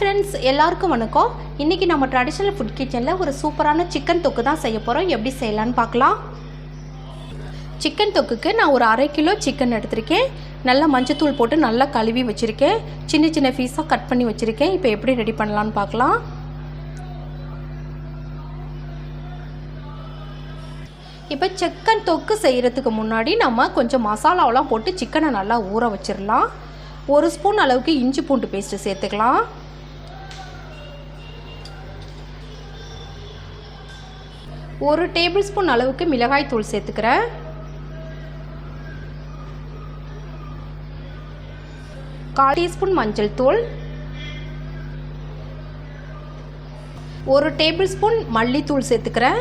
Friends எல்லாருக்கும் வணக்கம். இன்றைக்கி நம்ம ட்ரெடிஷ்னல் ஃபுட் கிச்சனில் ஒரு சூப்பரான சிக்கன் தொக்கு தான் செய்ய போகிறோம் எப்படி செய்யலான்னு பார்க்கலாம். சிக்கன் தொக்குக்கு நான் ஒரு அரை கிலோ சிக்கன் எடுத்திருக்கேன். நல்லா மஞ்சத்தூள் போட்டு நல்லா கழுவி வச்சுருக்கேன். சின்ன சின்ன பீஸாக கட் பண்ணி வச்சுருக்கேன். இப்போ எப்படி ரெடி பண்ணலான்னு பார்க்கலாம். இப்போ சிக்கன் தொக்கு செய்கிறதுக்கு முன்னாடி நம்ம கொஞ்சம் மசாலாவெலாம் போட்டு சிக்கனை நல்லா ஊற வச்சிடலாம் ஒரு ஸ்பூன் அளவுக்கு இஞ்சி பூண்டு பேஸ்ட்டு சேர்த்துக்கலாம். ஒரு டேபிள் ஸ்பூன் அளவுக்கு மிளகாய் தூள் சேர்த்துக்கிறேன். கால் டீஸ்பூன் மஞ்சள் தூள். ஒரு டேபிள் ஸ்பூன் மல்லித்தூள் சேர்த்துக்கிறேன்.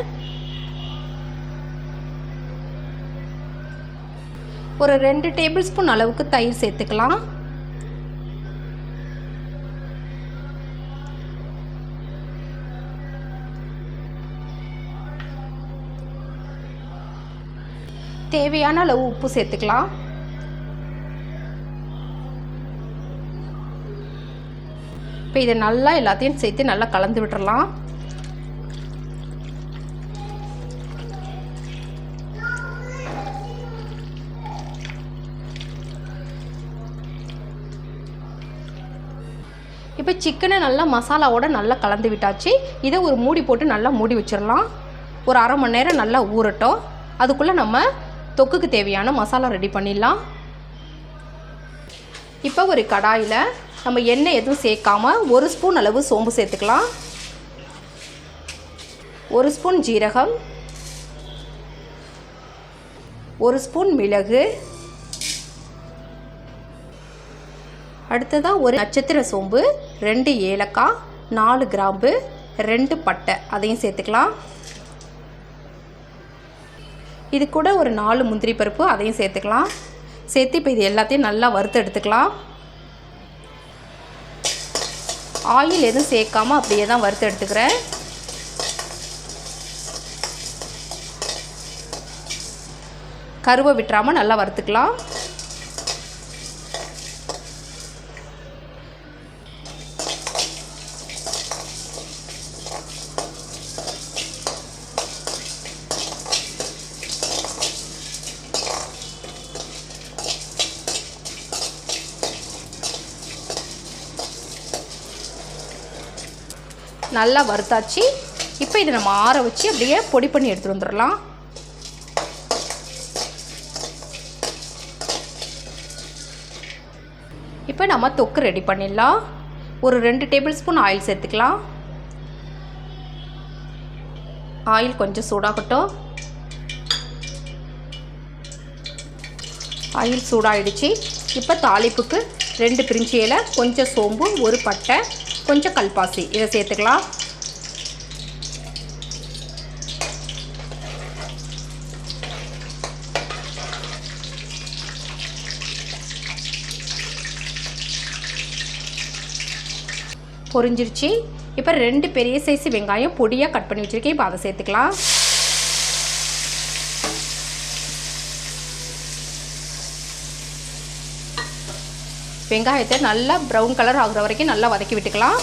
ஒரு ரெண்டு டேபிள் ஸ்பூன் அளவுக்கு தயிர் சேர்த்துக்கலாம். தேவையான அளவு உப்பு சேர்த்துக்கலாம். இப்போ இதை நல்லா எல்லாத்தையும் சேர்த்து நல்லா கலந்து விட்டுறலாம். இப்போ சிக்கனை நல்லா மசாலாவோட நல்லா கலந்து விட்டாச்சு. இதை ஒரு மூடி போட்டு நல்லா மூடி வச்சிடலாம் ஒரு அரை மணி நேரம் நல்லா ஊறட்டும். அதுக்குள்ளே நம்ம தொக்குக்கு தேவையான மசாலா ரெடி பண்ணிடலாம். இப்போ ஒரு கடாயில் நம்ம எண்ணெய் எதுவும் சேர்க்காம ஒரு ஸ்பூன் அளவு சோம்பு சேர்த்துக்கலாம். ஒரு ஸ்பூன் ஜீரகம். ஒரு ஸ்பூன் மிளகு. அடுத்ததாக ஒரு நட்சத்திர சோம்பு ரெண்டு ஏலக்காய் நாலு கிராம்பு ரெண்டு பட்டை. அதையும் சேர்த்துக்கலாம். இது கூட ஒரு நாலு முந்திரி பருப்பு அதையும் சேர்த்துக்கலாம். சேர்த்து இப்போ இது எல்லாத்தையும் நல்லா வறுத்து எடுத்துக்கலாம். ஆயில் எதுவும் சேர்க்காம அப்படியே தான் வறுத்து எடுத்துக்கிறேன். கருவை விட்டுறாமல் நல்லா வறுத்துக்கலாம். நல்லா வறுத்தாச்சு. இப்போ இதை நம்ம ஆற வச்சு அப்படியே பொடி பண்ணி எடுத்துகிட்டு வந்துடலாம். இப்போ நம்ம தொக்கு ரெடி பண்ணிடலாம். ஒரு ரெண்டு டேபிள் ஸ்பூன் ஆயில் சேர்த்துக்கலாம். ஆயில் கொஞ்சம் சூடாகட்டும். ஆயில் சூடாகிடுச்சு இப்போ தாளிப்புக்கு ரெண்டு பிரிஞ்சி இலை கொஞ்சம் சோம்பு ஒரு பட்டை கொஞ்சம் கல்பாசி. இதை சேர்த்துக்கலாம். பொரிஞ்சிருச்சு. இப்போ ரெண்டு பெரிய சைஸ் வெங்காயம் பொடியாக கட் பண்ணி வச்சுருக்கேன். இப்போ அதை சேர்த்துக்கலாம். வெங்காயத்தை நல்லா ப்ரௌன் கலர் ஆகுற வரைக்கும் நல்லா வதக்கி விட்டுக்கலாம்.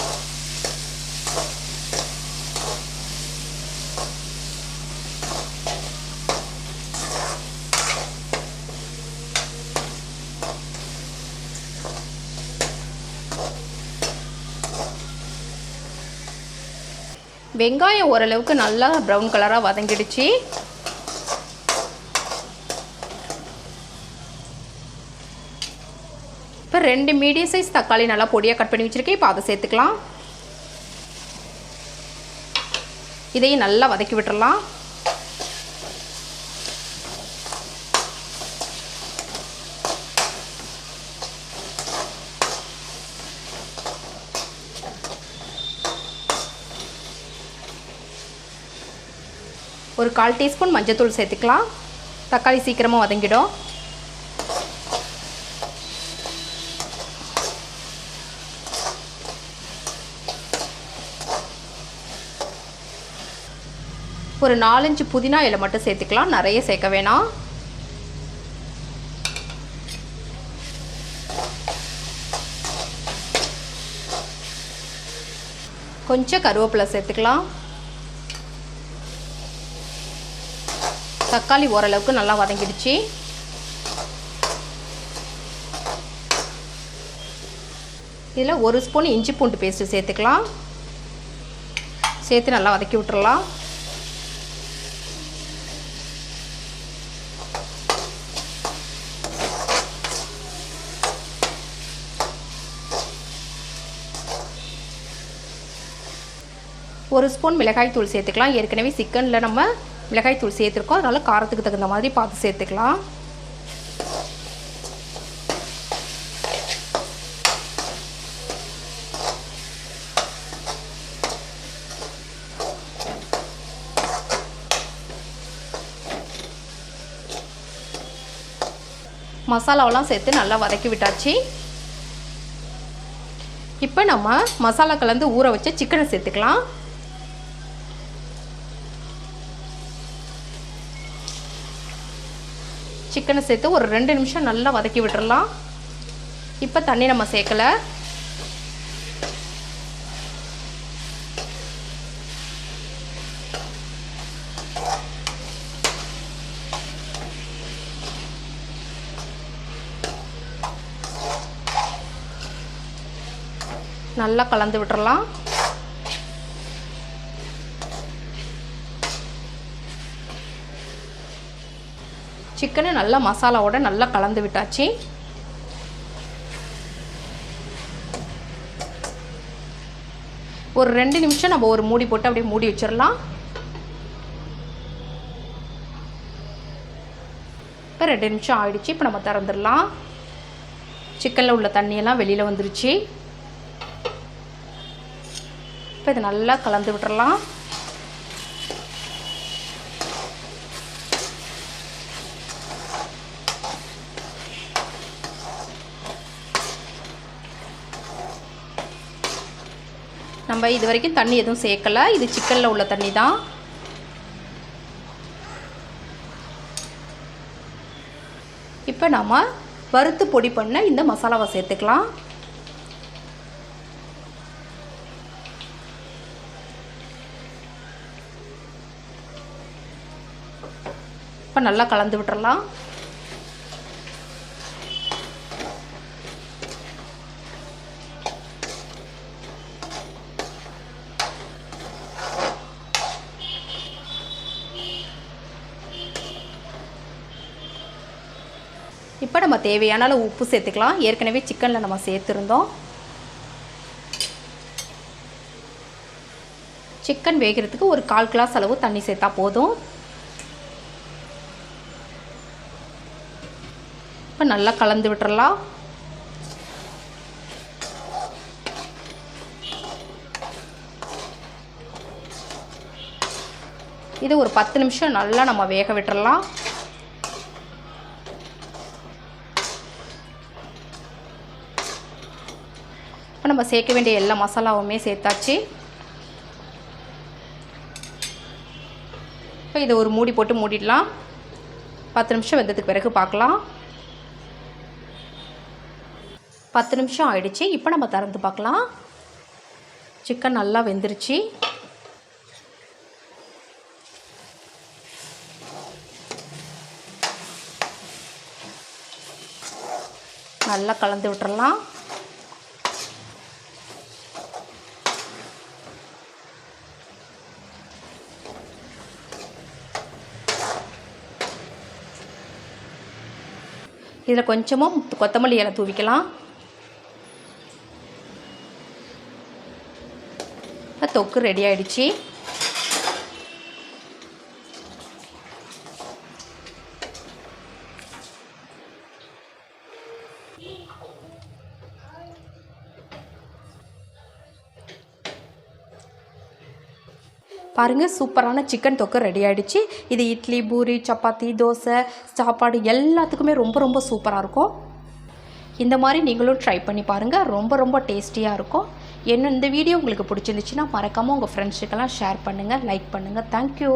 வெங்காயம் ஓரளவுக்கு நல்லா ப்ரௌன் கலராக வதங்கிடுச்சு. இப்போ ரெண்டு மீடியம் சைஸ் தக்காளி நல்லா பொடியாக கட் பண்ணி வச்சுருக்கேன். இப்போ அதை சேர்த்துக்கலாம். இதையும் நல்லா வதக்கி விட்டுடலாம் ஒரு கால் டீஸ்பூன் மஞ்சத்தூள் சேர்த்துக்கலாம். தக்காளி சீக்கிரமாக வதங்கிடும். ஒரு நாலஞ்சு புதினா இலை மட்டும் சேர்த்துக்கலாம். நிறைய சேர்க்க வேணாம். கொஞ்சம் கருவேப்பிலை சேர்த்துக்கலாம். தக்காளி ஓரளவுக்கு நல்லா வதங்கிடுச்சு. இதில் ஒரு ஸ்பூன் இஞ்சி பூண்டு பேஸ்ட்டு சேர்த்துக்கலாம். சேர்த்து நல்லா வதக்கி விட்டுறலாம். ஒரு ஸ்பூன் மிளகாய் தூள் சேர்த்துக்கலாம். ஏற்கனவே சிக்கனில் நம்ம மிளகாய் தூள் சேர்த்துருக்கோம். அதனால் காரத்துக்கு தகுந்த மாதிரி பார்த்து சேர்த்துக்கலாம். மசாலாவெல்லாம் சேர்த்து நல்லா வதக்கி விட்டாச்சு. இப்போ நம்ம மசாலா கலந்து ஊற வச்ச சிக்கனை சேர்த்துக்கலாம். சிக்கனை சேர்த்து ஒரு ரெண்டு நிமிஷம் நல்லா வதக்கி விட்டுறலாம். இப்போ தண்ணி நம்ம சேர்க்கலை. நல்லா கலந்து விட்டுறலாம். சிக்கனை நல்லா மசாலாவோட நல்லா கலந்து விட்டாச்சு. ஒரு ரெண்டு நிமிஷம் நம்ம ஒரு மூடி போட்டு அப்படியே மூடி வச்சிடலாம். இப்போ ரெண்டு நிமிஷம் ஆயிடுச்சு இப்போ நம்ம திறந்துடலாம். சிக்கனில் உள்ள தண்ணியெல்லாம் வெளியில் வந்துருச்சு. இப்போ இதை நல்லா கலந்து விட்டுறலாம் நம்ம இது வரைக்கும் தண்ணி எதுவும் சேர்க்கலை. இது சிக்கனில் உள்ள தண்ணி தான். இப்போ நம்ம வறுத்து பொடி பண்ண இந்த மசாலாவை சேர்த்துக்கலாம். இப்போ நல்லா கலந்து விட்டுறலாம். இப்போ நம்ம தேவையான அளவு உப்பு சேர்த்துக்கலாம். ஏற்கனவே சிக்கனில் நம்ம சேர்த்துருந்தோம். சிக்கன் வேகிறதுக்கு ஒரு கால் கிளாஸ் அளவு தண்ணி சேர்த்தா போதும். இப்போ நல்லா கலந்து விட்டுறலாம். இது ஒரு பத்து நிமிஷம் நல்லா நம்ம வேக விட்டுறலாம். இப்போ நம்ம சேர்க்க வேண்டிய எல்லா மசாலாவுமே சேர்த்தாச்சு. இப்போ இதை ஒரு மூடி போட்டு மூடிடலாம். பத்து நிமிஷம் வெந்ததுக்கு பிறகு பார்க்கலாம். பத்து நிமிஷம் ஆயிடுச்சு. இப்போ நம்ம திறந்து பார்க்கலாம். சிக்கன் நல்லா வெந்துருச்சு. நல்லா கலந்து விட்டுறலாம். இதில் கொஞ்சமும் கொத்தமல்லி இலை தூவிக்கலாம். தொக்கு ரெடி ஆயிடுச்சு. பாருங்கள் சூப்பரான சிக்கன் தொக்கு ரெடி ஆகிடுச்சு இது இட்லி பூரி சப்பாத்தி தோசை சாப்பாடு எல்லாத்துக்குமே ரொம்ப ரொம்ப சூப்பராக இருக்கும். இந்த மாதிரி நீங்களும் ட்ரை பண்ணி பாருங்கள் ரொம்ப ரொம்ப டேஸ்டியாக இருக்கும். என்ன இந்த வீடியோ உங்களுக்கு பிடிச்சிருந்துச்சுன்னா மறக்காமல் உங்கள் ஃப்ரெண்ட்ஸுக்கெல்லாம் ஷேர் பண்ணுங்கள் லைக் பண்ணுங்கள் தேங்க்யூ